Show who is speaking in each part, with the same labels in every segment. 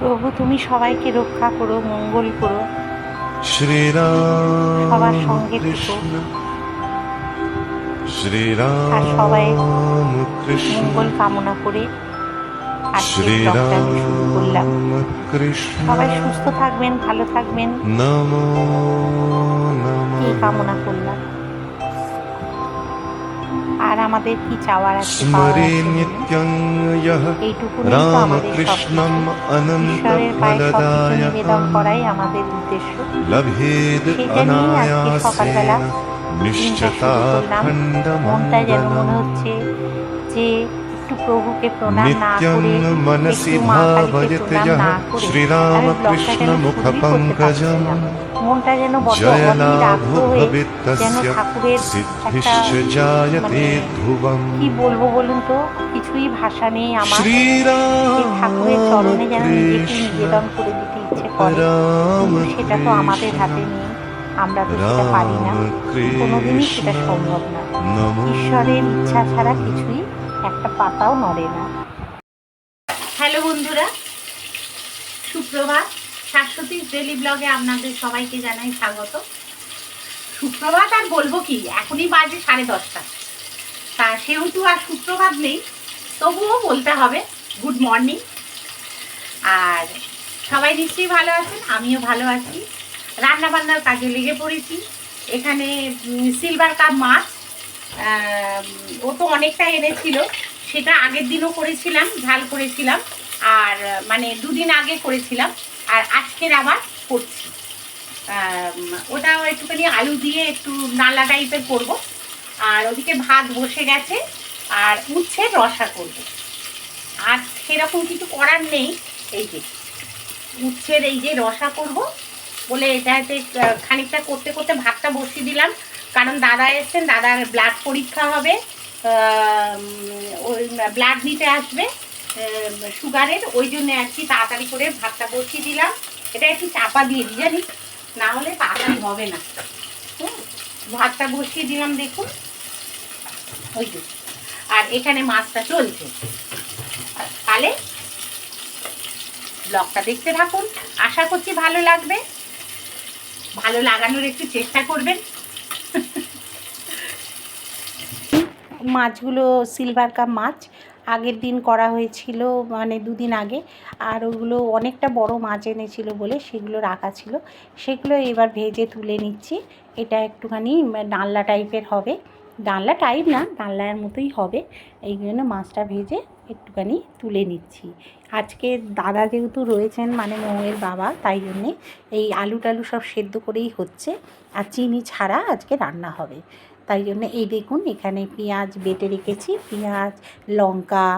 Speaker 1: প্রভু তুমি সবাইকে রক্ষা করো মঙ্গল করো।
Speaker 2: সবার সঙ্গে
Speaker 1: থেকো।
Speaker 2: শ্রীরাম
Speaker 1: আর সবাই
Speaker 2: কৃষ্ণ
Speaker 1: মঙ্গল কামনা করে শুরু করলাম।
Speaker 2: শ্রীরাম কৃষ্ণ
Speaker 1: সবাই সুস্থ থাকবেন ভালো থাকবেন।
Speaker 2: নমো
Speaker 1: এই কামনা করলাম। আর আমাদের কি চাওয়ার আছে আমাদের
Speaker 2: রামকৃষ্ণম
Speaker 1: ঈশ্বরের পায়ে সব কিছু নিবেদন করাই আমাদের উদ্দেশ্য। সেটা নিয়েই আজকে সকালবেলা শুরু মনটা যেন মনে হচ্ছে যে একটু প্রভুকে প্রণাম না
Speaker 2: নিত্যং
Speaker 1: করে।
Speaker 2: মনসি যः শ্রীরামকৃষ্ণ
Speaker 1: ব্লগটা মনটা যেন আগ্রহে যেন ঠাকুরের একটা মানে কি বলব বলুন তো? কিছুই ভাষা নেই আমার। ঠাকুরের চরণে যেন নিজেকে নিবেদন করে দিতে ইচ্ছে করে। সেটা তো আমাদের হাতে নেই। আমরা তো সেটা পারি না। কোনোদিনই সেটা সম্ভব না। ঈশ্বরের ইচ্ছা ছাড়া কিছুই একটা পাতাও নড়ে না। হ্যালো বন্ধুরা সুপ্রভাত। শাশ্বতীর ডেলি ব্লগে আপনাদের সবাইকে জানাই স্বাগত। সুপ্রভাত আর বলব কি, এখনই বাজে সাড়ে দশটা। তা সেহেতু আর সুপ্রভাত নেই, তবুও বলতে হবে গুড মর্নিং আর সবাই নিশ্চয়ই ভালো আছেন, আমিও ভালো আছি। রান্না বান্নার কাজে লেগে পড়েছি। এখানে সিলভার কাপ মাছ ও তো অনেকটা এনেছিল, সেটা আগের দিনও করেছিলাম, ঝাল করেছিলাম। আর মানে দুদিন আগে করেছিলাম। আর আজকের আবার করছি। ওটাও একটুখানি আলু দিয়ে একটু নালা টাইপের করব। আর ওদিকে ভাত বসে গেছে, আর উচ্ছে রসা করব। আর সেরকম কিছু করার নেই, এই যে উচ্ছের এই যে রসা করব বলে এটাতে খানিকটা করতে করতে ভাতটা বসিয়ে দিলাম। কারণ দাদা এসছেন, দাদার ব্লাড পরীক্ষা হবে ওই ব্লাড নিতে আসবে। সুগারের, ওই জন্য আর কি তাড়াতাড়ি করে ভাতটা বসিয়ে দিলাম। এটা একটু চাপা দিয়ে দিই জানিস? না হলে তাড়াতাড়ি হবে না। ভাতটা বসিয়ে দিলাম দেখুন। ওই যে, আর এখানে মাছটা চলছে। তাহলে ব্লগটা দেখতে থাকুন। আশা করছি ভালো লাগবে। ভালো লাগানোর একটু চেষ্টা করবেন। মাছগুলো, সিলভার কাপ মাছ আগের দিন করা হয়েছিল মানে দুদিন আগে। আর ওগুলো অনেকটা বড় মাছ এনেছিল বলে সেগুলো রাখা ছিল। সেগুলো এবার ভেজে তুলে নিচ্ছি। এটা একটুখানি ডালনা টাইপের হবে। ডালনা টাইপ না, ডালনার মতোই হবে। এই জন্য মাছটা ভেজে একটুখানি তুলে নিচ্ছি। আজকে দাদা যেহেতু রয়েছেন মানে মৌয়ের বাবা, তাই জন্যে এই আলু টালু সব সেদ্ধ করেই হচ্ছে। আর চিনি ছাড়া আজকে রান্না হবে। তাই জন্য এই দেখুন, এখানে পেঁয়াজ বেটে রেখেছি। পেঁয়াজ, লঙ্কা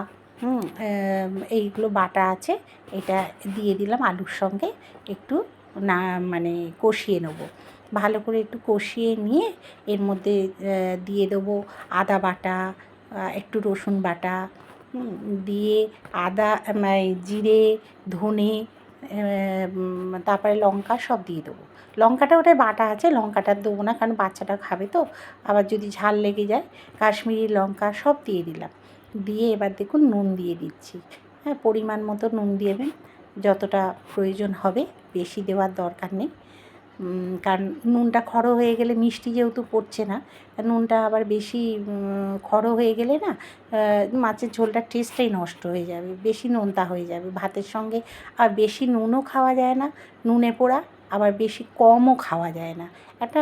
Speaker 1: এইগুলো বাটা আছে। এটা দিয়ে দিলাম আলুর সঙ্গে। একটু না মানে কষিয়ে নেব। ভালো করে একটু কষিয়ে নিয়ে এর মধ্যে দিয়ে দেবো আদা বাটা একটু রসুন বাটা দিয়ে আদা মানে জিরে, ধনে তারপরে লঙ্কা সব দিয়ে দেবো। লঙ্কাটা ওটাই বাটা আছে, লঙ্কাটা দেবো না, কারণ বাচ্চাটা খাবে তো। আবার যদি ঝাল লেগে যায়, কাশ্মীরি লঙ্কা সব দিয়ে দিলাম। দিয়ে এবার দেখুন নুন দিয়ে দিচ্ছি। হ্যাঁ পরিমাণ মতো নুন দিয়েবেন যতটা প্রয়োজন হবে, বেশি দেওয়ার দরকার নেই। কারণ নুনটা খড়ো হয়ে গেলে মিষ্টি যেহেতু পড়ছে না নুনটা আবার বেশি খড়ো হয়ে গেলে না মাছের ঝোলটার টেস্টটাই নষ্ট হয়ে যাবে, বেশি নোনতা হয়ে যাবে। ভাতের সঙ্গে আর বেশি নুনও খাওয়া যায় না, নুনে পোড়া, আবার বেশি কমও খাওয়া যায় না। একটা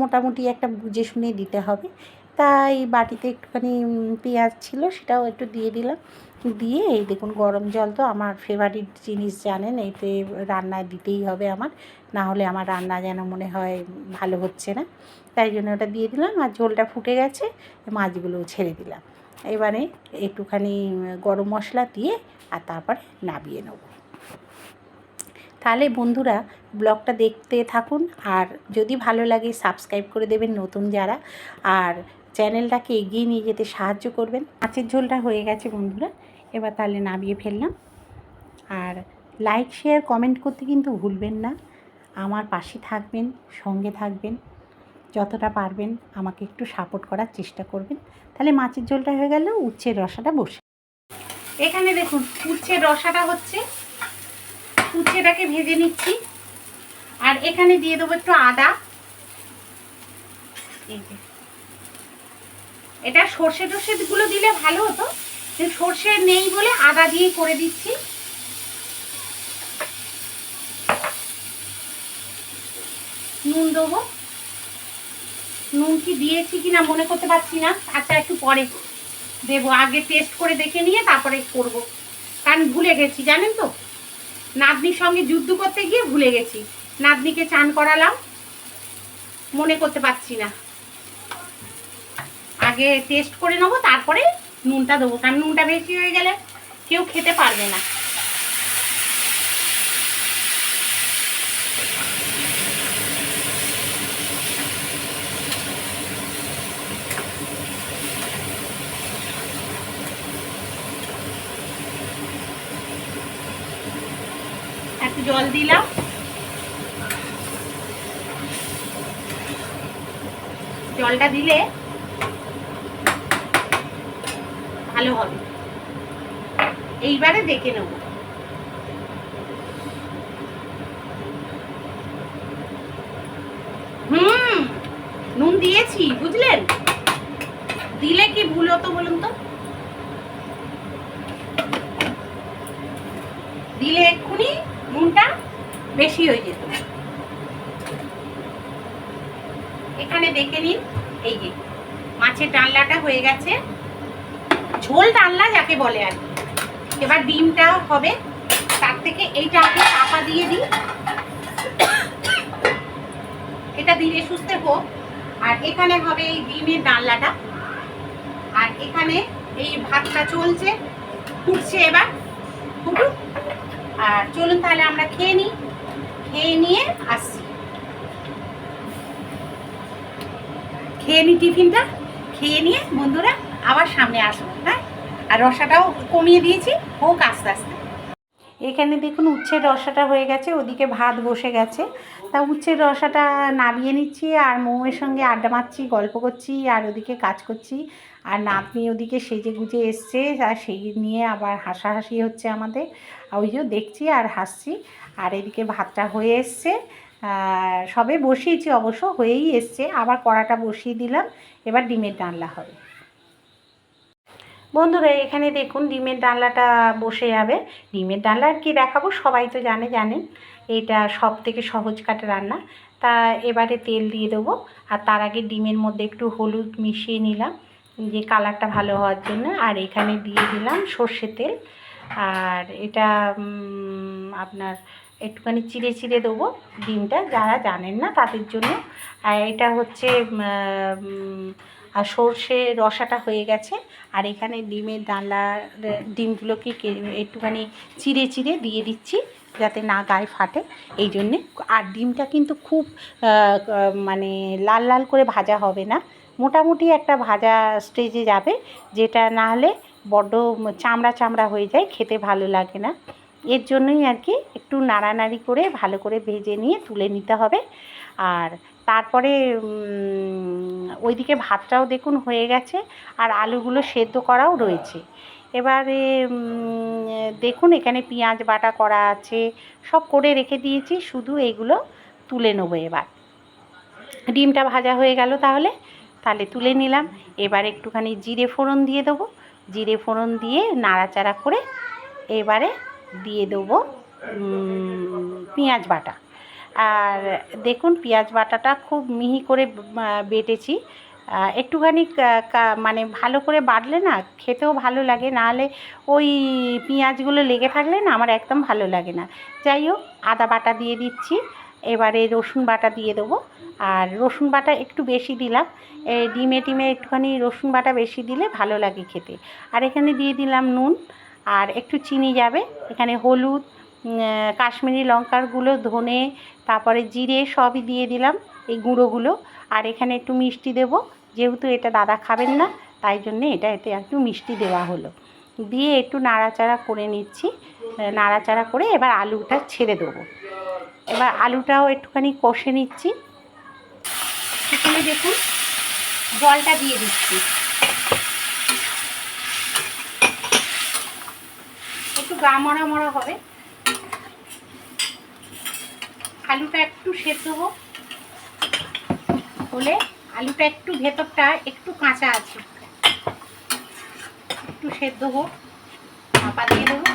Speaker 1: মোটামুটি একটা বুঝে শুনে দিতে হবে। তাই বাটিতে একটুখানি পেঁয়াজ ছিল সেটাও একটু দিয়ে দিলাম। দিয়ে, এই দেখুন গরম জল তো আমার ফেভারিট জিনিস জানেন, এতে রান্নায় দিতেই হবে আমার, না হলে আমার রান্না যেন মনে হয় ভালো হচ্ছে না। তাই জন্য ওটা দিয়ে দিলাম আর ঝোলটা ফুটে গেছে, মাছগুলোও ছেড়ে দিলাম। এবারে একটুখানি গরম মশলা দিয়ে আর তারপরে নাবিয়ে নেব। তাহলে বন্ধুরা, ব্লগটা দেখতে থাকুন আর যদি ভালো লাগে সাবস্ক্রাইব করে দেবেন নতুন যারা আর চ্যানেলটাকে এগিয়ে নিয়ে যেতে সাহায্য করবেন। মাছের ঝোলটা হয়ে গেছে বন্ধুরা এবার তাহলে নামিয়ে ফেললাম। আর লাইক শেয়ার কমেন্ট করতে কিন্তু ভুলবেন না। আমার পাশে থাকবেন, সঙ্গে থাকবেন। যতটা পারবেন আমাকে একটু সাপোর্ট করার চেষ্টা করবেন। তাহলে মাছের ঝোলটা হয়ে গেল, উচ্ছের রসাটা বসে। এখানে দেখুন, উচ্ছের রসাটা হচ্ছে, উচ্ছেটাকে ভেজে নিচ্ছি। আর এখানে দিয়ে দেবো একটু আদা। এটা সর্ষে টর্ষে গুলো দিলে ভালো হতো। সর্ষে নেই বলে আদা দিয়েই করে দিচ্ছি। নুন দেবো। নুন কি দিয়েছি কিনা মনে করতে পারছি না। আচ্ছা একটু পরে দেবো। আগে টেস্ট করে দেখে নিয়ে তারপরে করব। কারণ ভুলে গেছি, জানেন তো? নাতনির সঙ্গে যুদ্ধ করতে গিয়ে ভুলে গেছি। নাতনিকে চান করালাম। মনে করতে পারছি না। আগে টেস্ট করে নেব, তারপরে নুনটা দেবো, কারণ নুনটা বেশি হয়ে গেলে কেউ খেতে পারবে না। একটু জল দিলাম। জলটা দিলে ভালো হবে। এইবারে দেখে নেব। হুম, নুন দিয়েছি, বুঝলেন? দিলে কি ভুল হতো বলুন তো? দিলে এক্ষুনি নুনটা বেশি হয়ে যেত। এখানে দেখে নিন, এই যে মাছের ডালনাটা হয়ে গেছে। ঝোল ডালনা যাকে বলে আর কি। এবার ডিমটা হবে, তার থেকে এইটা আগে চাপা দিয়ে দিই। এটা ধীরে সুস্থে হোক। আর এখানে হবে এই ডিমের ডালনাটা। আর এখানে এই ভাতটা চলছে, ফুটছে এবার। ফুটুক। আর চলুন তাহলে আমরা খেয়ে নিই। খেয়ে নিয়ে আসছি। খেয়ে নিই টিফিনটা। খেয়ে নিয়ে বন্ধুরা আবার সামনে আসব। আর রসাটাও কমিয়ে দিয়েছি, হোক আস্তে আস্তে। এখানে দেখুন উচ্ছের রসাটা হয়ে গেছে, ওদিকে ভাত বসে গেছে। তা উচ্ছের রসাটা নামিয়ে নিচ্ছি, আর মৌয়ের সঙ্গে আড্ডা মারছি, গল্প করছি, আর ওদিকে কাজ করছি। আর নাতনি ওদিকে সেজে গুজে এসছে, আর সেই নিয়ে আবার হাসাহাসি হচ্ছে আমাদের। ওই যে দেখছি আর হাসছি, আর এদিকে ভাতটা হয়ে এসছে। সবে বসিয়েছি অবশ্য, হয়েই এসছে। আবার কড়াটা বসিয়ে দিলাম, এবার ডিমের ডালনা হবে। বন্ধুরা, এখানে দেখুন ডিমের ডালনাটা বসে যাবে। ডিমের ডালনা আর কি দেখাবো, সবাই তো জানে জানেন এটা সব থেকে সহজ কাটে রান্না। তা এবারে তেল দিয়ে দেবো। আর তার আগে ডিমের মধ্যে একটু হলুদ মিশিয়ে নিলাম, যে কালারটা ভালো হওয়ার জন্য। আর এখানে দিয়ে দিলাম সর্ষে তেল। আর এটা আপনার একটুখানি চিড়ে চিড়ে দেবো ডিমটা। যারা জানেন না তাদের জন্য। আর এটা হচ্ছে আর সর্ষে রসাটা হয়ে গেছে। আর এখানে ডিমের ডালার ডিমগুলোকে একটুখানি চিড়ে চিড়ে দিয়ে দিচ্ছি যাতে না গায়ে ফাটে। এই জন্যে আর ডিমটা কিন্তু খুব মানে লাল লাল করে ভাজা হবে না। মোটামুটি একটা ভাজা স্টেজে যাবে। যেটা না হলে বড্ড চামড়া চামড়া হয়ে যায়, খেতে ভালো লাগে না। এর জন্যই আর কি একটু নাড়ানাড়ি করে ভালো করে ভেজে নিয়ে তুলে নিতে হবে। আর তারপরে ওইদিকে ভাতটাও দেখুন হয়ে গেছে আর আলুগুলো সেদ্ধ করাও রয়েছে। এবারে দেখুন এখানে পেঁয়াজ বাটা করা আছে, সব করে রেখে দিয়েছি, শুধু এইগুলো তুলে নেব এবার। ডিমটা ভাজা হয়ে গেল তাহলে তাহলে তুলে নিলাম। এবার একটুখানি জিরে ফোড়ন দিয়ে দেবো। জিরে ফোড়ন দিয়ে নাড়াচাড়া করে এবারে দিয়ে দেবো পেঁয়াজ বাটা। আর দেখুন, পেঁয়াজ বাটাটা খুব মিহি করে বেটেছি। একটুখানি মানে ভালো করে বাটলে না খেতেও ভালো লাগে। নাহলে ওই পেঁয়াজগুলো লেগে থাকলে না আমার একদম ভালো লাগে না। যাই হোক, আদা বাটা দিয়ে দিচ্ছি। এবারে রসুন বাটা দিয়ে দেবো। আর রসুন বাটা একটু বেশি দিলাম। ডিমে টিমে একটুখানি রসুন বাটা বেশি দিলে ভালো লাগে খেতে। আর এখানে দিয়ে দিলাম নুন। আর একটু চিনি যাবে। এখানে হলুদ কাশ্মীরি লঙ্কার গুঁড়ো ধনে, তারপরে জিরে সবই দিয়ে দিলাম এই গুঁড়োগুলো। আর এখানে একটু মিষ্টি দেব, যেহেতু এটা দাদা খাবেন না, তাই জন্যে এটা এতে একটু মিষ্টি দেওয়া হলো। দিয়ে একটু নাড়াচাড়া করে নিচ্ছি নাড়াচাড়া করে এবার আলুটা ছেড়ে দেবো। এবার আলুটাও একটুখানি কষে নিচ্ছি। এখানে দেখুন, জলটা দিয়ে দিচ্ছি। একটু গা মরা মরা হবে। আলুটা একটু সেদ্ধ হোক। হলে আলুটা একটু ভেতরটা একটু কাঁচা আছে। একটু সেদ্ধ হোক চাপা দিয়ে দেবো।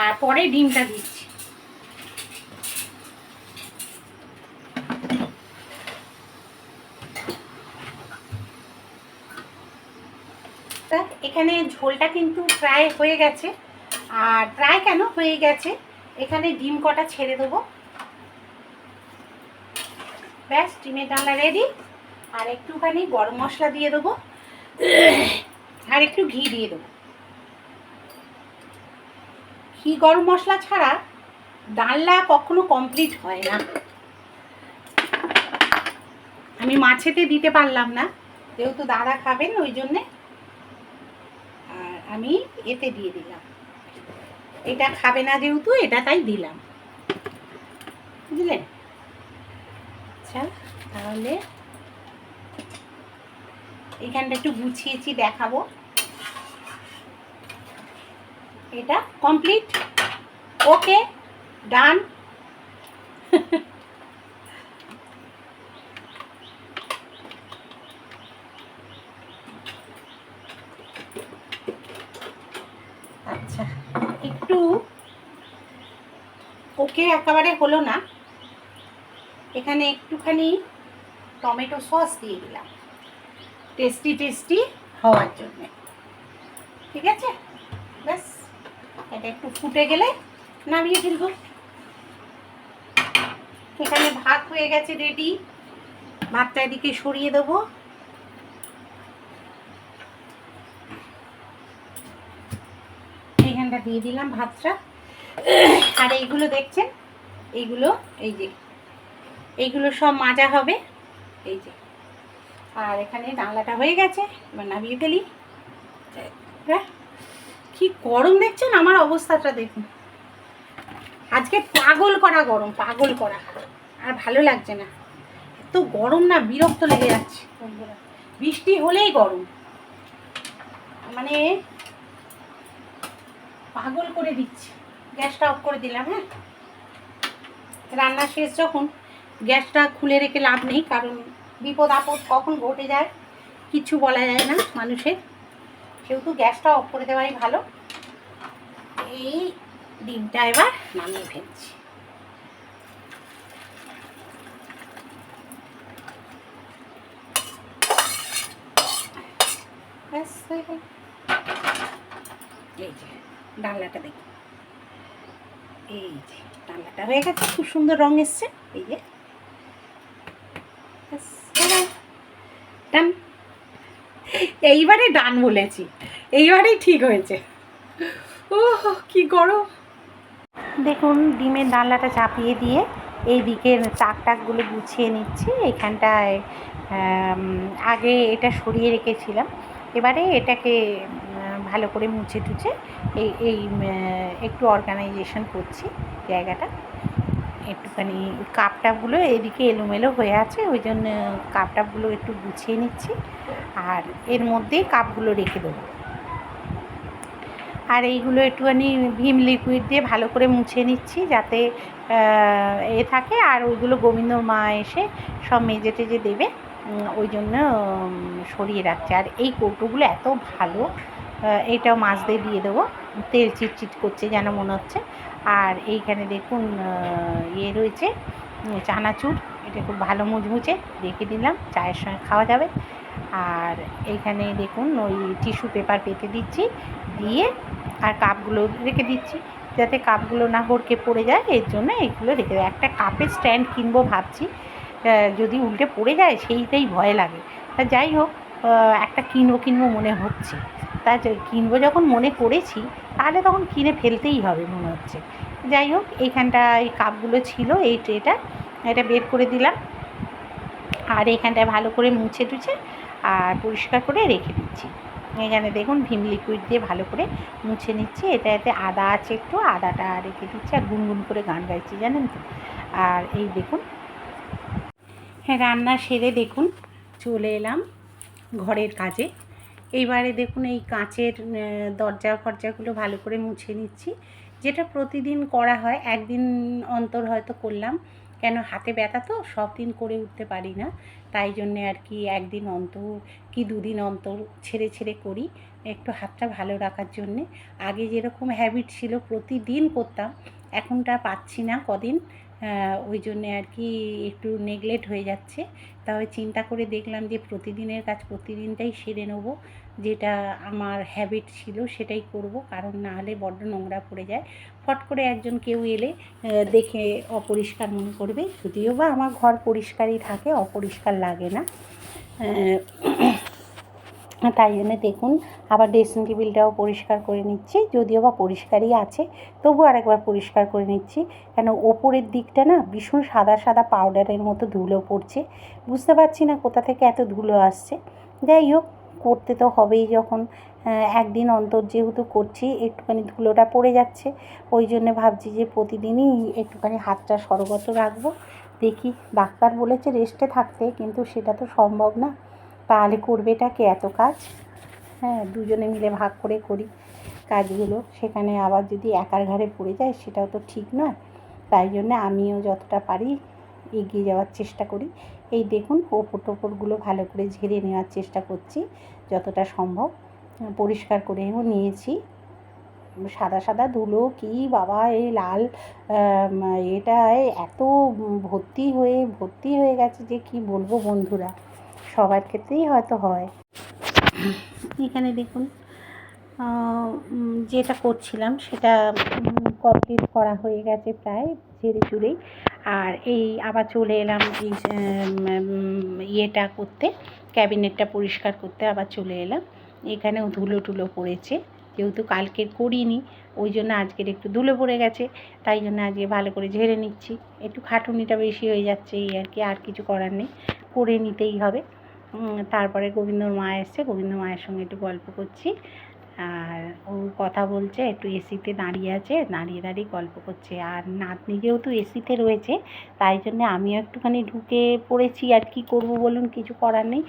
Speaker 1: আর পরে ডিমটা দিচ্ছি। এখানে ঝোলটা কিন্তু প্রায় হয়ে গেছে। আর প্রায় কেন হয়ে গেছে? এখানে ডিম কটা ছেড়ে দেবো। ব্যাস, ডিমের ডালনা রেডি আর একটুখানি গরম মশলা দিয়ে দেবো। আর একটু ঘি দিয়ে দেবো। ঘি গরম মশলা ছাড়া ডালনা কখনো কমপ্লিট হয় না। আমি মাছেতে দিতে পারলাম না। যেহেতু দাদা খাবেন, ওই জন্যে আর আমি এতে দিয়ে দিলাম। এটা খাবে না যেহেতু, এটা তাই দিলাম। বুঝলেন? আচ্ছা তাহলে এইখানটা একটু গুছিয়েছি, দেখাবো। এটা কমপ্লিট ওকে ডান আচ্ছা একটু ওকে একেবারে হলো না। এখানে একটুখানি টমেটো সস দিয়ে দিলাম। টেস্টি টেস্টি হওয়ার জন্য। ঠিক আছে? ব্যাস। এটা একটু ফুটে গেলে নামিয়ে ফেলব। এখানে ভাত হয়ে গেছে রেডি ভাতটা এদিকে সরিয়ে দেবো। এইখানটা দিয়ে দিলাম ভাতটা। আর এইগুলো দেখছেন? এইগুলো, এই যে এইগুলো সব মাজা হবে। এই যে। আর এখানে ডাংলাটা হয়ে গেছে, এবার নামিয়ে ফেলি। হ্যাঁ কি গরম দেখছেন? আমার অবস্থাটা দেখুন। আজকে পাগল করা গরম, পাগল করা। আর ভালো লাগছে না। এত গরম না, বিরক্ত লেগে যাচ্ছে বৃষ্টি হলেই গরম। মানে পাগল করে দিচ্ছে। গ্যাসটা অফ করে দিলাম হ্যাঁ? রান্না শেষ যখন গ্যাসটা খুলে রেখে লাভ নেই, কারণ বিপদ আপদ কখন ঘটে যায় কিছু বলা যায় না মানুষের। সেহেতু গ্যাসটা অফ করে দেওয়াই ভালো। এই ডিমটা এবার নামিয়ে ফেলছি। এই যে, ডালনাটা দেখি। এই যে, ডালনাটা হয়ে গেছে, খুব সুন্দর রং এসছে। এই যে ব্যাস, হলো। ডান এইবারে ডান বলেছি। এইবারেই ঠিক হয়েছে। ও কি গরম। দেখুন, ডিমের ডালনাটা চাপিয়ে দিয়ে এই দিকের চাক টাকগুলো গুছিয়ে নিচ্ছি। এখানটায় আগে এটা সরিয়ে রেখেছিলাম। এবারে এটাকে ভালো করে মুছে টুছে এই এই একটু অর্গানাইজেশন করছি জায়গাটা। একটুখানি কাপ টাপগুলো এদিকে এলোমেলো হয়ে আছে, ওই জন্য কাপ টাপগুলো একটু গুছিয়ে নিচ্ছি। আর এর মধ্যেই কাপগুলো রেখে দেবো। আর এইগুলো একটুখানি ভীম লিকুইড দিয়ে ভালো করে মুছে নিচ্ছি যাতে এ থাকে। আর ওইগুলো গোবিন্দ মা এসে সব মেজে টেজে দেবে। ওই জন্য সরিয়ে রাখছে। আর এই কৌটোগুলো এত ভালো এটাও মাছ দিয়ে দিয়ে দেবো। তেল চিটচিট করছে যেন মনে হচ্ছে। আর এইখানে দেখুন ইয়ে রয়েছে চানাচুর। এটা খুব ভালো মুচমুচে। রেখে দিলাম। চায়ের সঙ্গে খাওয়া যাবে। আর এইখানে দেখুন ওই টিস্যু পেপার পেতে দিচ্ছি, দিয়ে আর কাপগুলো রেখে দিচ্ছি, যাতে কাপগুলো না হড়কে পড়ে যায়, এর জন্য এইগুলো রেখে দেয় একটা কাপের স্ট্যান্ড কিনবো ভাবছি যদি উল্টে পড়ে যায় সেইটাই ভয় লাগে। তা যাই হোক একটা কিনবো কিনবো মনে হচ্ছে। তা কিনবো যখন মনে করেছি, তাহলে তখন কিনে ফেলতেই হবে মনে হচ্ছে। যাই হোক, এইখানটা এই কাপগুলো ছিল, এই ট্রেটা, এটা বের করে দিলাম। আর এইখানটায় ভালো করে মুছে টুছে আর পরিষ্কার করে রেখে দিচ্ছি। এখানে দেখুন, ভীম লিকুইড দিয়ে ভালো করে মুছে নিচ্ছি। এটা এতে আদা আছে একটু, আদাটা রেখে দিচ্ছি আর গুনগুন করে গান গাইছি, জানেন তো? আর এই দেখুন হ্যাঁ রান্না সেরে দেখুন, চলে এলাম ঘরের কাজে। এইবারে দেখুন, এই কাঁচের দরজা ফরজাগুলো ভালো করে মুছে নিচ্ছি। যেটা প্রতিদিন করা হয়, একদিন অন্তর হয়তো করলাম। কেন হাতে ব্যথা তো? সব দিন করে উঠতে পারি না। তাই জন্যে আর কি একদিন অন্তর কি দুদিন অন্তর ছেড়ে ছেড়ে করি, একটু হাতটা ভালো রাখার জন্যে। আগে যেরকম হ্যাবিট ছিল প্রতিদিন করতাম, এখনটা পাচ্ছি না কদিন। ওই জন্যে আর কি একটু নেগলেক্ট হয়ে যাচ্ছে। তবে চিন্তা করে দেখলাম যে প্রতিদিনের কাজ প্রতিদিনটাই সেরে নেব। যেটা আমার হ্যাবিট ছিল সেটাই করব। কারণ না হলে বড্ড নোংরা পড়ে যায়। ফট করে একজন কেউ এলে দেখে অপরিষ্কার মনে করবে। যদিও বা আমার ঘর পরিষ্কারই থাকে, অপরিষ্কার লাগে না। তাই জন্যে দেখুন, আবার ড্রেসিং টেবিলটাও পরিষ্কার করে নিচ্ছি। যদিও বা পরিষ্কারই আছে, তবু আরেকবার পরিষ্কার করে নিচ্ছি। কেন, ওপরের দিকটা না ভীষণ সাদা সাদা পাউডারের মতো ধুলো পড়ছে। বুঝতে পারছি না কোথা থেকে এত ধুলো আসছে। যাই হোক করতে তো হবেই যখন একদিন অন্তর যেহেতু করছি, একটুখানি ধুলোটা পড়ে যাচ্ছে, ওই জন্য ভাবছি যে প্রতিদিনই একটুখানি হাতটা সরগত রাখব, দেখি ডাক্তার বলেছে রেস্টে থাকতে, কিন্তু সেটা তো সম্ভব না, তাহলে করবেটা কে এত কাজ? হ্যাঁ দুজনে মিলে ভাগ করে করি কাজগুলো, সেখানে আবার যদি একার ঘাড়ে পড়ে যায়, সেটাও তো ঠিক নয়, তাই জন্য আমিও যতটা পারি এগিয়ে যাওয়ার চেষ্টা করি, এই দেখুন ওপর টোপরগুলো ভালো করে ঝেড়ে নেওয়ার চেষ্টা করছি যতটা সম্ভব পরিষ্কার করেও নিয়েছি। সাদা সাদা ধুলো, কি বাবা এই লাল এটায় এত ভর্তি হয়ে ভর্তি হয়ে গেছে যে কি বলব বন্ধুরা, সবার ক্ষেত্রেই হয়তো হয়। এখানে দেখুন যেটা করছিলাম সেটা কমপ্লিট করা হয়ে গেছে প্রায় ঝেড়ে চুড়েই আর এই আবার চলে এলাম ইয়েটা করতে। ক্যাবিনেটটা পরিষ্কার করতে আবার চলে এলাম। এখানেও ধুলো টুলো পড়েছে, যেহেতু কালকে করিনি, ওই জন্য আজকের একটু ধুলো পড়ে গেছে, তাই জন্য আজকে ভালো করে ঝেড়ে নিচ্ছি। একটু খাটুনিটা বেশি হয়ে যাচ্ছে এই আর কি, আর কিছু করার নেই, করে নিতেই হবে। তারপরে গোবিন্দর মা এসছে গোবিন্দ মায়ের সঙ্গে একটু গল্প করছি। আর ও কথা বলছে একটু এসিতে দাঁড়িয়ে আছে দাঁড়িয়ে দাঁড়িয়ে গল্প করছে। আর নাতনি যেহেতু এসিতে রয়েছে তাই জন্য আমিও একটুখানি ঢুকে পড়েছি। আর কি করব বলুন কিছু করার নেই।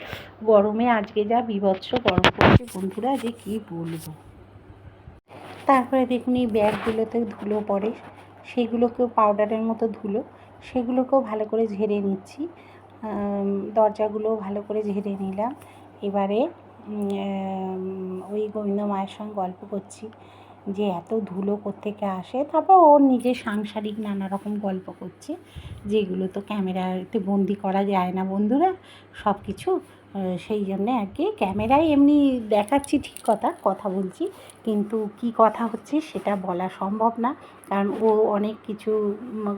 Speaker 1: গরমে আজকে যা বিভৎস গরম পড়ছে বন্ধুরা যে কি বলব। তারপরে দেখুন এই ব্যাগগুলোতে ধুলো পড়ে। সেগুলোকেও পাউডারের মতো ধুলো। সেগুলোকেও ভালো করে ঝেড়ে নিচ্ছি। আম, দরজাগুলোও ভালো করে ঝেড়ে নিলাম। এবারে ওই গোবিন্দ মায়ের সঙ্গে গল্প করছি, যে এত ধুলো কোত্থেকে আসে, তারপর ওর নিজের সাংসারিক নানা রকম গল্প করছে, যেগুলো তো ক্যামেরাতে বন্দি করা যায় না বন্ধুরা সব কিছু সেই জন্যে আর কি, ক্যামেরায় এমনি দেখাচ্ছি ঠিক কথা কথা বলছি, কিন্তু কি কথা হচ্ছে সেটা বলা সম্ভব না, কারণ ও অনেক কিছু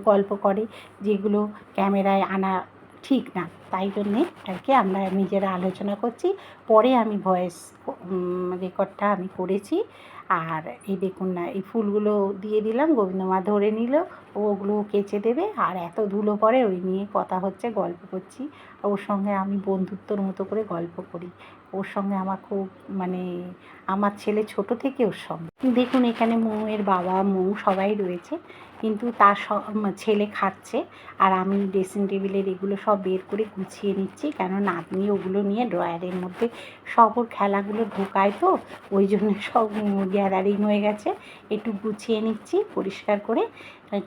Speaker 1: গল্প করে, যেগুলো ক্যামেরায় আনা ঠিক না। তাই জন্যে আর কি আমরা নিজেরা আলোচনা করছি। পরে আমি ভয়েস রেকর্ডটা আমি করেছি। আর এই দেখুন না, এই ফুলগুলো দিয়ে দিলাম, গোবিন্দমা ধরে নিল, ওগুলো কেচে দেবে। আর এত ধুলো পড়ে ওই নিয়ে কথা হচ্ছে, গল্প করছি। ওর সঙ্গে আমি বন্ধুত্বর মতো করে গল্প করি। ওর সঙ্গে আমার খুব মানে আমার ছেলে ছোট থেকে ওর সঙ্গে। দেখুন এখানে মৌয়ের বাবা, মৌ সবাই রয়েছে। কিন্তু তার ছেলে খাচ্ছে। আর আমি ড্রেসিং টেবিলের এগুলো সব বের করে গুছিয়ে নিচ্ছি। কেন নাতনি ওগুলো নিয়ে ড্রয়ারের মধ্যে সব ওর খেলাগুলো ঢোকায় তো, ওই জন্য সব গ্যাদারিং হয়ে গেছে। একটু গুছিয়ে নিচ্ছি, পরিষ্কার করে।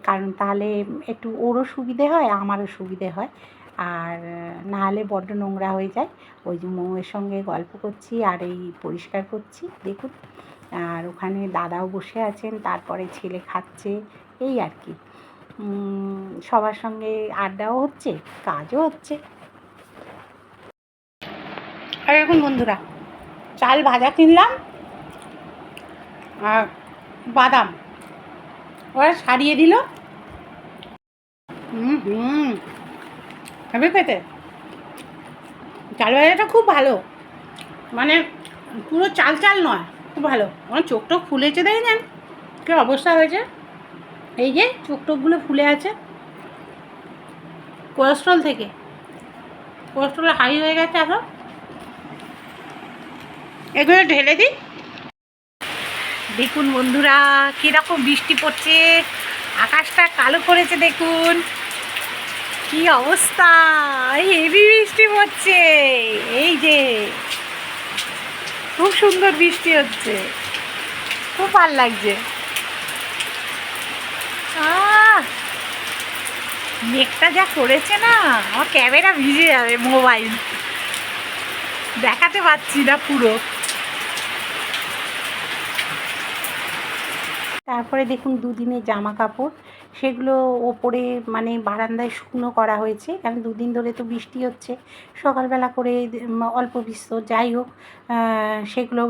Speaker 1: কারণ তাহলে একটু ওরও সুবিধে হয়, আমারও সুবিধে হয়। আর না হলে বড্ড নোংরা হয়ে যায়। ওই যে মৌয়ের সঙ্গে গল্প করছি আর এই পরিষ্কার করছি, দেখুন। আর ওখানে দাদাও বসে আছেন, তারপরে ছেলে খাচ্ছে। এই আর কি। সবার সঙ্গে আড্ডাও হচ্ছে, কাজও হচ্ছে। আর এখন বন্ধুরা, চাল ভাজা কিনলাম আর বাদাম। ওরা সারিয়ে দিল। হুম হুম। হবে খেতে? চাল ভাজাটা খুব ভালো। মানে পুরো চাল চাল নয়, খুব ভালো। আমার চোখ টোক ফুলেছে দেখেছেন কী অবস্থা হয়েছে? এই যে চোখ টোকগুলো ফুলে আছে। কোলেস্ট্রল থেকে। কোলেস্ট্রল হাই হয়ে গেছে এখন। এগুলো ঢেলে দিই। দেখুন বন্ধুরা, কীরকম বৃষ্টি পড়ছে। আকাশটা কালো করেছে দেখুন। কি অবস্থা! হেভি বৃষ্টি পড়ছে। এই যে, খুব সুন্দর বৃষ্টি হচ্ছে। খুব ভালো লাগছে। মেঘটা যা করেছে না, আমার ক্যামেরা ভিজে যাবে মোবাইল। দেখাতে পাচ্ছি না পুরো। তারপরে দেখুন দুদিনের জামা কাপড় সেগুলো ওপরে মানে বারান্দায় শুকনো করা হয়েছে। কারণ দুদিন ধরে তো বৃষ্টি হচ্ছে। সকালবেলা করে অল্প বৃষ্টি যাই হোক সেগুলো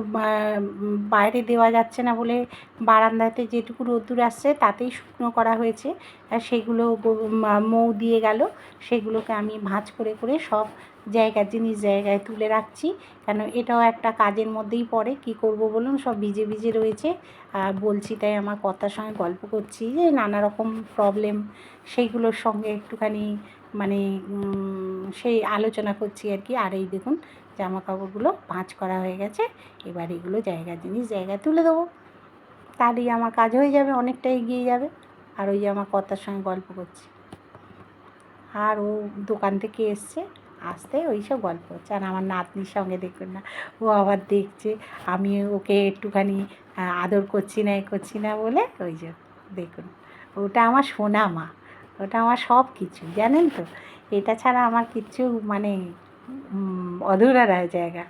Speaker 1: বাইরে দেওয়া যাচ্ছে না বলে বারান্দাতে যেটুকু রোদ্দুর আসছে তাতেই শুকনো করা হয়েছে। আর সেগুলো মৌ দিয়ে গেল। সেগুলোকে আমি ভাঁজ করে করে সব জায়গার জিনিস জায়গায় তুলে রাখছি। কেন এটাও একটা কাজের মধ্যেই পড়ে। কি করব বলুন? সব ভিজে ভিজে রয়েছে। আর বলছি তাই আমার কথার সঙ্গে গল্প করছি যে, নানা রকম প্রবলেম সেইগুলোর সঙ্গে একটুখানি মানে সেই আলোচনা করছি আর কি। আর এই দেখুন জামা কাপড়গুলো ভাঁজ করা হয়ে গেছে। এবার এগুলো জায়গার জিনিস জায়গায় তুলে দেবো। তাহলেই আমার কাজ হয়ে যাবে, অনেকটা এগিয়ে যাবে। আর ওই আমার কথার সঙ্গে গল্প করছি। আর ও দোকান থেকে এসছে। আসতে ওই সব গল্প হচ্ছে। আর আমার নাতনির সঙ্গে দেখুন না, ও আবার দেখছে, আমি ওকে একটুখানি আদর করছি না, এ করছি না বলে ওই যে দেখুন, ওটা আমার সোনা মা, ওটা আমার সব কিছু, জানেন তো? এটা ছাড়া আমার কিচ্ছু মানে অধুরা রয়ে জায়গা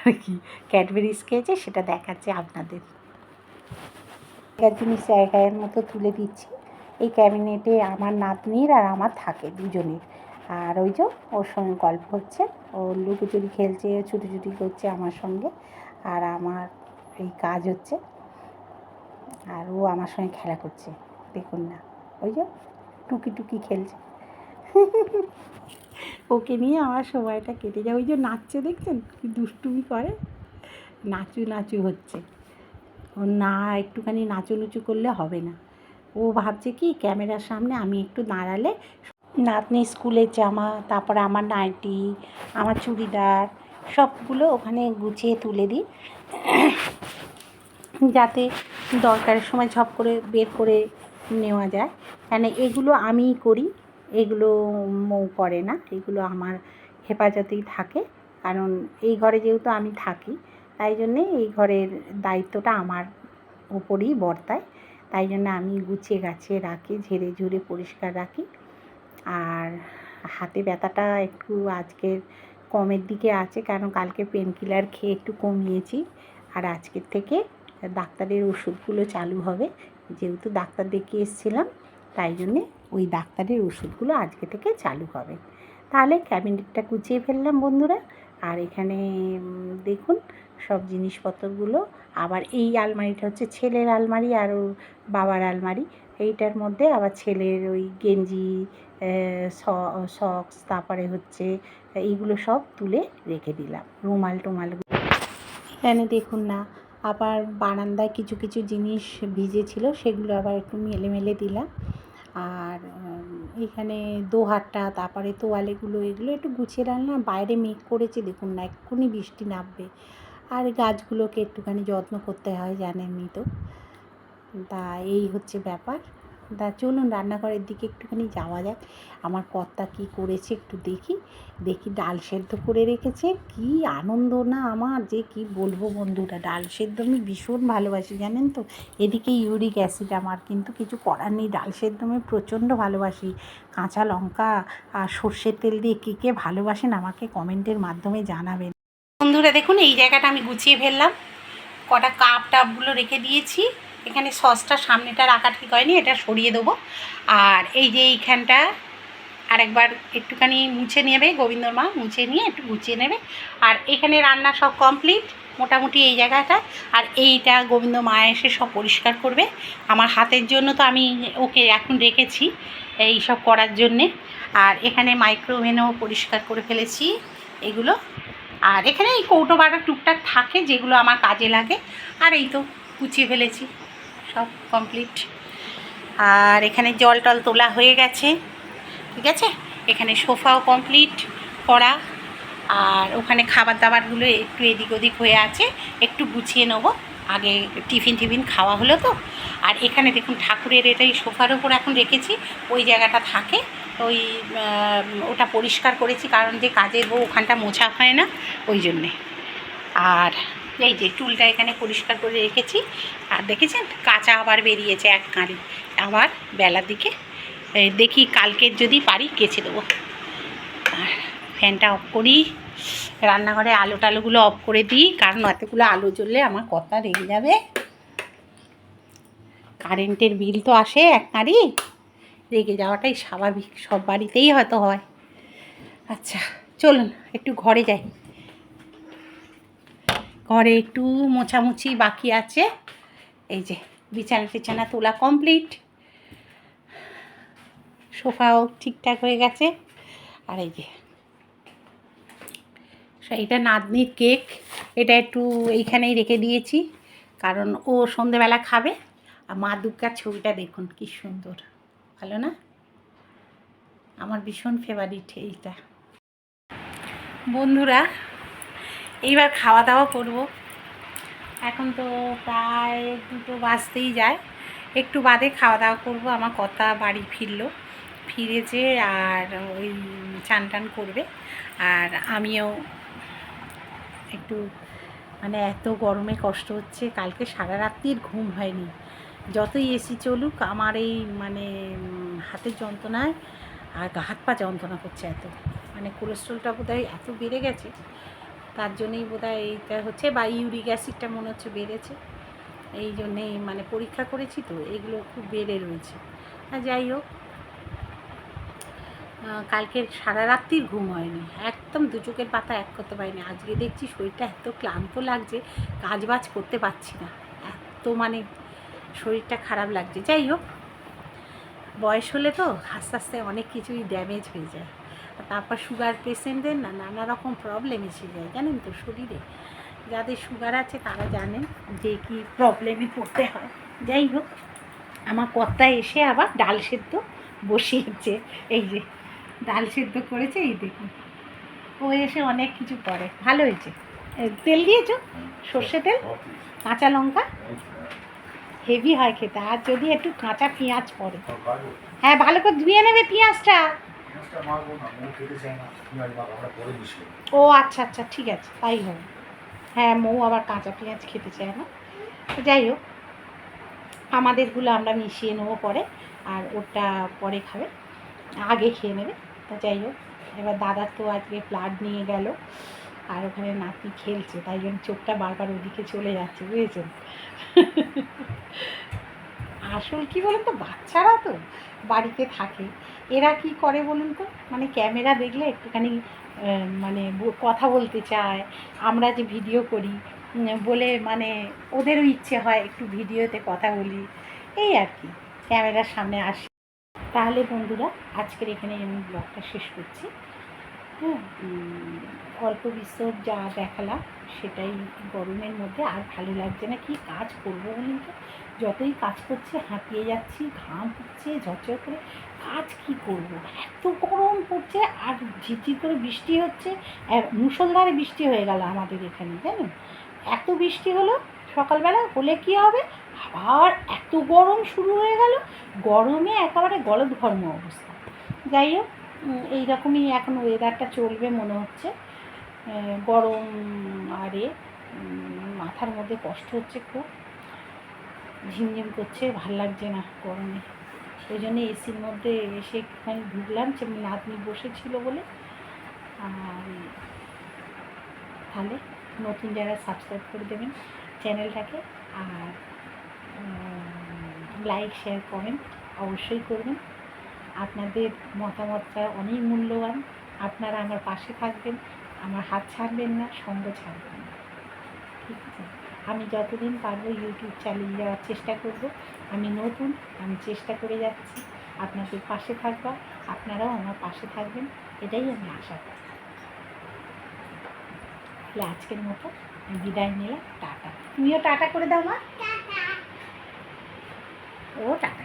Speaker 1: আর কি। ক্যাডবেরিজ খেয়েছে সেটা দেখাচ্ছে আপনাদের। জিনিস জায়গার মতো তুলে দিচ্ছি, এই ক্যাবিনেটে আমার নাতনির আর আমার থাকে দুজনের। আর ওই যে ওর সঙ্গে গল্প হচ্ছে। ও লুকোচুরি খেলছে ছুটোছুটি করছে আমার সঙ্গে। আর আমার এই কাজ হচ্ছে। আর ও আমার সঙ্গে খেলা করছে, দেখুন না। ওই যে টুকি টুকি খেলছে। ওকে নিয়ে আমার সময়টা কেটে যায়। ওই যে নাচছে, দেখছেন? কি দুষ্টুমি করে। নাচু নাচু হচ্ছে। ও না, একটুখানি নাচু নুচু করলে হবে না। ও ভাবছে কি, ক্যামেরার সামনে আমি একটু দাঁড়ালে নাতনি স্কুলের জামা, তারপরে আমার নাইটি, আমার চুড়িদার, সবগুলো ওখানে গুছিয়ে তুলে দিই। যাতে দরকারের সময় ঝপ করে বের করে নেওয়া যায়। কেন এগুলো আমিই করি, এগুলো মৌ করে না, এগুলো আমার হেফাজতেই থাকে। কারণ এই ঘরে যেহেতু আমি থাকি, তাই জন্যে এই ঘরের দায়িত্বটা আমার উপরেই বর্তায়। তাই জন্য আমি গুছিয়ে গাছিয়ে রাখি ঝেড়ে ঝুড়ে পরিষ্কার রাখি। আর হাতে ব্যথাটা একটু আজকের কমের দিকে আছে, কারণ কালকে পেন কিলার খেয়ে একটু কমিয়েছি। আর আজকের থেকে ডাক্তারের ওষুধগুলো চালু হবে। যেহেতু ডাক্তার দেখিয়ে এসেছিলাম, তাই জন্যে ওই ডাক্তারের ওষুধগুলো আজকে থেকে চালু হবে। তাহলে ক্যাবিনেটটা গুছিয়ে ফেললাম বন্ধুরা। আর এখানে দেখুন সব জিনিসপত্রগুলো। আবার এই আলমারিটা হচ্ছে ছেলের আলমারি আর বাবার আলমারি। এইটার মধ্যে আবার ছেলের ওই গেঞ্জি সক্স তারপরে হচ্ছে এইগুলো সব তুলে রেখে দিলাম, রুমাল টুমালগুলো এখানে দেখুন না, আবার বারান্দায় কিছু কিছু জিনিস ভিজেছিল, সেগুলো আবার একটু মেলে মেলে দিলাম। আর এখানে দোহারটা তারপরে তোয়ালেগুলো, এগুলো একটু গুছিয়ে রাখলাম, বাইরে মেঘ করেছে, দেখুন না, এক্ষুনি বৃষ্টি নামবে। আর গাছগুলোকে একটুখানি যত্ন করতে হয়, জানেনই তো। তা এই হচ্ছে ব্যাপার। তা চলুন রান্নাঘরের দিকে একটুখানি যাওয়া যাক। আমার কর্তা কী করেছে একটু দেখি। দেখি ডাল সেদ্ধ করে রেখেছে। কি আনন্দ না আমার যে কি বলব বন্ধুরা, ডাল সেদ্ধ আমি ভীষণ ভালোবাসি জানেন তো? এদিকে ইউরিক অ্যাসিড আমার কিন্তু কিছু করার নেই। ডাল সেদ্ধ আমি প্রচণ্ড ভালোবাসি। কাঁচা লঙ্কা আর সর্ষের তেল দিয়ে কে কে ভালোবাসেন আমাকে কমেন্টের মাধ্যমে জানাবেন। বন্ধুরা দেখুন, এই জায়গাটা আমি গুছিয়ে ফেললাম। কটা কাপ টাপগুলো রেখে দিয়েছি। এখানে সসটা সামনেটা রাখা ঠিক হয়নি, এটা সরিয়ে দেবো। আর এই যে এইখানটা আরেকবার একটুখানি মুছে নেবে, গোবিন্দর মা মুছে নিয়ে একটু গুছিয়ে নেবে। আর এখানে রান্না সব কমপ্লিট মোটামুটি এই জায়গাটা। আর এইটা গোবিন্দ মা এসে সব পরিষ্কার করবে। আমার হাতের জন্য তো আমি ওকে এখন রেখেছি এই সব করার জন্যে। আর এখানে মাইক্রোওভেনও পরিষ্কার করে ফেলেছি এগুলো। আর এখানে এই কৌটো বাটা টুকটাক থাকে, যেগুলো আমার কাজে লাগে। আর এই তো গুছিয়ে ফেলেছি। সব কমপ্লিট আর এখানে জল টল তোলা হয়ে গেছে, ঠিক আছে? এখানে সোফাও কমপ্লিট করা আর ওখানে খাবার দাবারগুলো একটু এদিক ওদিক হয়ে আছে, একটু গুছিয়ে নেব। আগে টিফিন টিফিন খাওয়া হলো তো। আর এখানে দেখুন ঠাকুরের এটাই সোফার ওপর এখন রেখেছি, ওই জায়গাটা থাকে। ওই ওটা পরিষ্কার করেছি, কারণ যে কাজের বউ ওখানটা মোছা হয় না, ওই জন্যে। আর এই যে টুলটা এখানে পরিষ্কার করে রেখেছি। আর দেখেছেন? কাঁচা আবার বেরিয়েছে এক কাঁড়ি। আবার বেলার দিকে দেখি কালকের যদি পারি কেচে দেবো। আর ফ্যানটা অফ করি, রান্নাঘরে আলো টালোগুলো অফ করে দিই, কারণ এতগুলো আলো জ্বললে আমার কথা রেগে যাবে। কারেন্টের বিল তো আসে এক নারী রেগে যাওয়াটাই স্বাভাবিক, সব বাড়িতেই হয়তো হয়। আচ্ছা চলুন, একটু ঘরে যাই। ঘরে একটু মোছামুছি বাকি আছে। এই যে বিছানা টিছানা তোলা কমপ্লিট সোফাও ঠিকঠাক হয়ে গেছে। আর এই যে এইটা নাতনির কেক। এটা একটু এইখানেই রেখে দিয়েছি, কারণ ও সন্ধেবেলা খাবে। আর মা দুর্গার ছবিটা দেখুন, কি সুন্দর। ভালো না? আমার ভীষণ ফেভারিট এইটা। বন্ধুরা এইবার খাওয়া দাওয়া করব। এখন তো প্রায় দুটো বাজতেই যায়। একটু বাদে খাওয়া দাওয়া করব, আমার কথা বাড়ি ফিরলো। ফিরেছে আর ওই চান টান করবে। আর আমিও একটু মানে এত গরমে কষ্ট হচ্ছে, কালকে সারা রাত্রির ঘুম হয়নি। যতই এসি চলুক, আমার এই মানে হাতের যন্ত্রণায় আর গা হাত পা যন্ত্রণা করছে এত। মানে কোলেস্ট্রলটা বোধহয় এত বেড়ে গেছে তার জন্যই বোধহয় এইটা হচ্ছে বা ইউরিক অ্যাসিডটা মনে হচ্ছে বেড়েছে। এই জন্যেই মানে পরীক্ষা করেছি তো, এগুলো খুব বেড়ে রয়েছে। যাই হোক কালকে সারা রাত্রির ঘুম হয়নি। একদম দু চোখের পাতা এক করতে পারিনি। আজকে দেখছি শরীরটা এত ক্লান্ত লাগছে কাজ বাজ করতে পারছি না। এত মানে শরীরটা খারাপ লাগছে। যাই হোক, বয়স হলে তো আস্তে আস্তে অনেক কিছুই ড্যামেজ হয়ে যায়। তারপর সুগার পেশেন্টদের না নানা রকম প্রবলেম এসে যায়, জানেন তো শরীরে। যাদের সুগার আছে তারা জানেন যে কি প্রবলেমে পড়তে হয়। যাই হোক, আমার কর্তা এসে আবার ডাল সেদ্ধ বসিয়েছে। এই যে, ডাল সেদ্ধ করেছে, এই দেখুন। ও এসে অনেক কিছু করে। ভালো হয়েছে? তেল দিয়েছ? সর্ষে তেল? কাঁচা লঙ্কা? হেভি হয় খেতে। আর যদি একটু কাঁচা পেঁয়াজ পড়ে। হ্যাঁ ভালো করে ধুয়ে নেবে পেঁয়াজটা। ও আচ্ছা আচ্ছা ঠিক আছে, তাই হবে হ্যাঁ মৌ আবার কাঁচা পেঁয়াজ খেতে চায় না। যাই হোক, আমাদেরগুলো আমরা মিশিয়ে নেব পরে, আর ওটা পরে খাবে, আগে খেয়ে নেবে। তা যাই হোক, এবার দাদার তো আজকে ফ্লাড নিয়ে গেল, আর ওখানে নাতি খেলছে, তাই জন্য চোখটা বারবার ওদিকে চলে যাচ্ছে, বুঝেছেন? আসল কি বলুন তো, বাচ্চারা তো। বাড়িতে থাকে। এরা কি করে বলুন তো? মানে ক্যামেরা দেখলে একটুখানি মানে কথা বলতে চায়। আমরা যে ভিডিও করি বলে মানে ওদেরও ইচ্ছে হয় একটু ভিডিওতে কথা বলি। এই আর কি, ক্যামেরার সামনে আসি। তাহলে বন্ধুরা, আজকের এখানে আমি ব্লগটা শেষ করছি। হ্যাঁ অল্প বিস্তর যা দেখালাম, সেটাই গরমের মধ্যে আর ভালো লাগছে না। কি কাজ করব বলুন তো? যতই কাজ করছি, হাঁপিয়ে যাচ্ছি, ঘাম হচ্ছে, ঝরঝর করে, কাজ কি করব? এত গরম পড়ছে আর ঝিরঝির করে বৃষ্টি হচ্ছে। মুসলধারে বৃষ্টি হয়ে গেল আমাদের এখানে, জানেন? এত বৃষ্টি হলো, সকালবেলা হলে কি হবে? আবার এত গরম শুরু হয়ে গেল। গরমে একেবারে গলদঘর্ম অবস্থা। যাই হোক উম, এইরকমই এখন ওয়েদারটা চলবে মনে হচ্ছে। গরম আরে মাথার মধ্যে কষ্ট হচ্ছে খুব। ঝিমঝিম করছে ভালো লাগছে না গরমে। ওই জন্য এসির মধ্যে এসে একটুখানি ঢুকলাম যে নাতনি বসেছিল বলে। আর তাহলে নতুন যারা সাবস্ক্রাইব করে দেবেন চ্যানেলটাকে আর লাইক শেয়ার কমেন্ট অবশ্যই করবেন। আপনাদের মতামতটা অনেক মূল্যবান। আপনারা আমার পাশে থাকবেন আমার হাত ছাড়বেন না সঙ্গ ছাড়বেন না। ঠিক আছে? আমি যতদিন পারব ইউটিউব চালিয়ে যাওয়ার চেষ্টা করব। আমি নতুন আমি চেষ্টা করে যাচ্ছি। আপনাদের পাশে থাকবা আপনারাও আমার পাশে থাকবেন এটাই আমি আশা করি। তাহলে আজকের মতো আমি বিদায় নিলাম টাটা। তুমিও টাটা করে দাও মা। ও টাটা